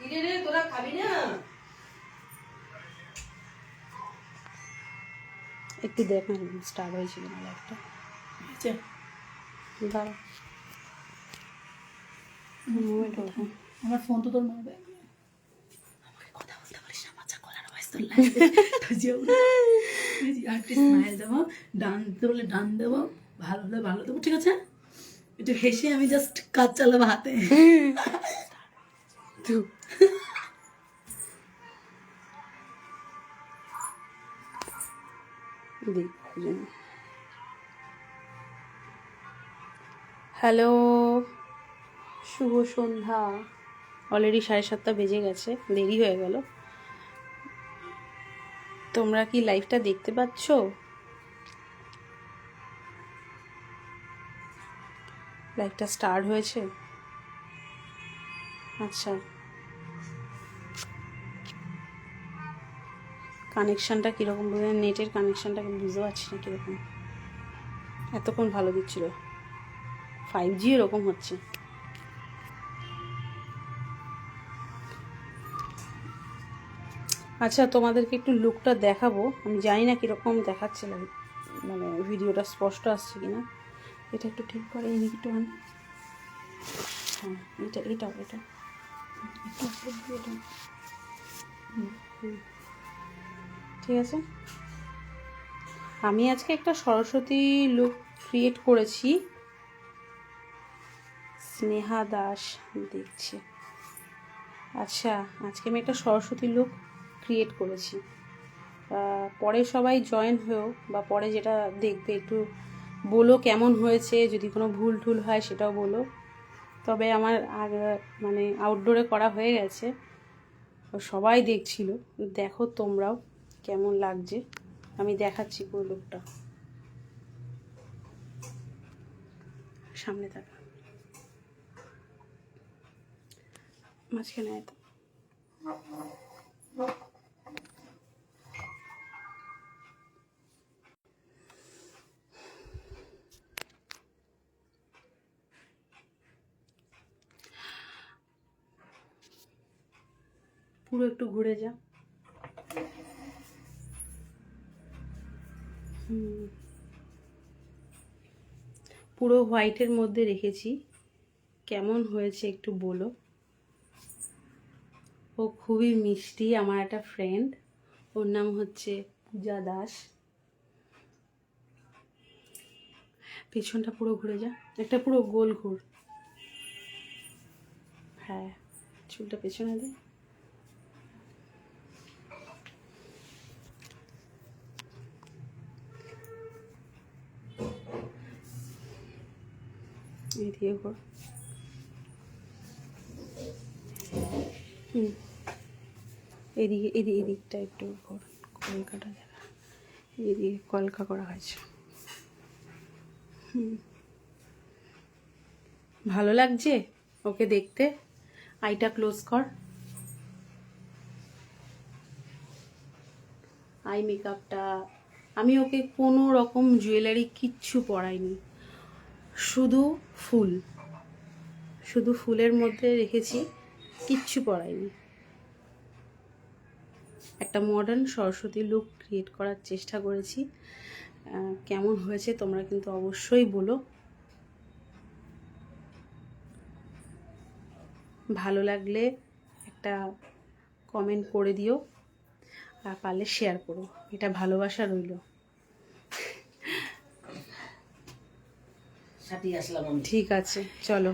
কিরে রে তোরা খাবি না একটু দেখ না স্টার্ট হয়েছিল না লাইফটা? দাঁড়া। আমার ফোন তো তোর ব্যাগে আমাকে কথা বলতে পারিস না বাচ্চা কলার ভয়েস তোর স্মাইল দেবো ডান বলে ডান দেবো ভালো হলে ভালো দেবো ঠিক আছে? একটু হেসে আমি জাস্ট কাজ চালাবো হাতে। হ্যালো, শুভ সন্ধ্যা। অলরেডি সাড়ে সাতটা বেজে গেছে, দেরি হয়ে গেল। তোমরা কি লাইভটা দেখতে পাচ্ছ? লাইভটা স্টার্ট হয়েছে। আচ্ছা। কানেকশানটা কীরকম? বুঝে নেটের কানেকশানটা বুঝতে পারছি না কীরকম। এতক্ষণ ভালো দিচ্ছিল। ফাইভ জি এরকম হচ্ছে। আচ্ছা তোমাদেরকে একটু লুকটা দেখাবো। আমি জানি না কীরকম দেখাচ্ছে মানে ভিডিওটা স্পষ্ট আসছে কি না এটা একটু ঠিক করে এই একটু হ্যাঁ এটা এটা একটু এটা। হুম, হুম। ঠিক আছে? আমি আজকে একটা সরস্বতী লুক ক্রিয়েট করেছি। স্নেহা দাস দেখছে। আচ্ছা আজকে আমি একটা সরস্বতী লুক ক্রিয়েট করেছি। পরে সবাই জয়েন হয়েও বা পরে যেটা দেখবে একটু বলো কেমন হয়েছে, যদি কোনো ভুল টুল হয় সেটাও বলো। তবে আমার আগে মানে আউটডোরে করা হয়ে গেছে। সবাই দেখছিল, দেখো তোমরাও। কেমন লাগছে? আমি দেখাচ্ছি পুরো লোকটা সামনে থাকা। মাঝখানে এত পুরো একটু ঘুরে যা। পুরো হোয়াইটের মধ্যে রেখেছি। কেমন হয়েছে একটু বলো। ও খুবই মিষ্টি, আমার একটা ফ্রেন্ড ওর নাম হচ্ছে পূজা দাস। পেছনটা পুরো ঘুরে যা, একটা পুরো গোল ঘুর। হ্যাঁ চুলটা পেছনে দে। কর। হুম। এদিকে এদিকে, এদিকটা একটু কলকাটা দেখা এদিকে কলকা করা হয়েছে। হুম। ভালো লাগছে ওকে দেখতে? আইটা ক্লোজ কর। আই মেকআপটা, আমি ওকে কোনো রকম জুয়েলারি কিচ্ছু পরাইনি। শুধু ফুল। শুধু ফুলের মধ্যে রেখেছি, কিচ্ছু পরাইনি একটা মডার্ন সরস্বতী লুক ক্রিয়েট করার চেষ্টা করেছি। কেমন হয়েছে তোমরা কিন্তু অবশ্যই বলো। ভালো লাগলে একটা কমেন্ট করে দিও, আর পারলে শেয়ার করো। এটা ভালোবাসা রইল। ঠিক আছে চলো।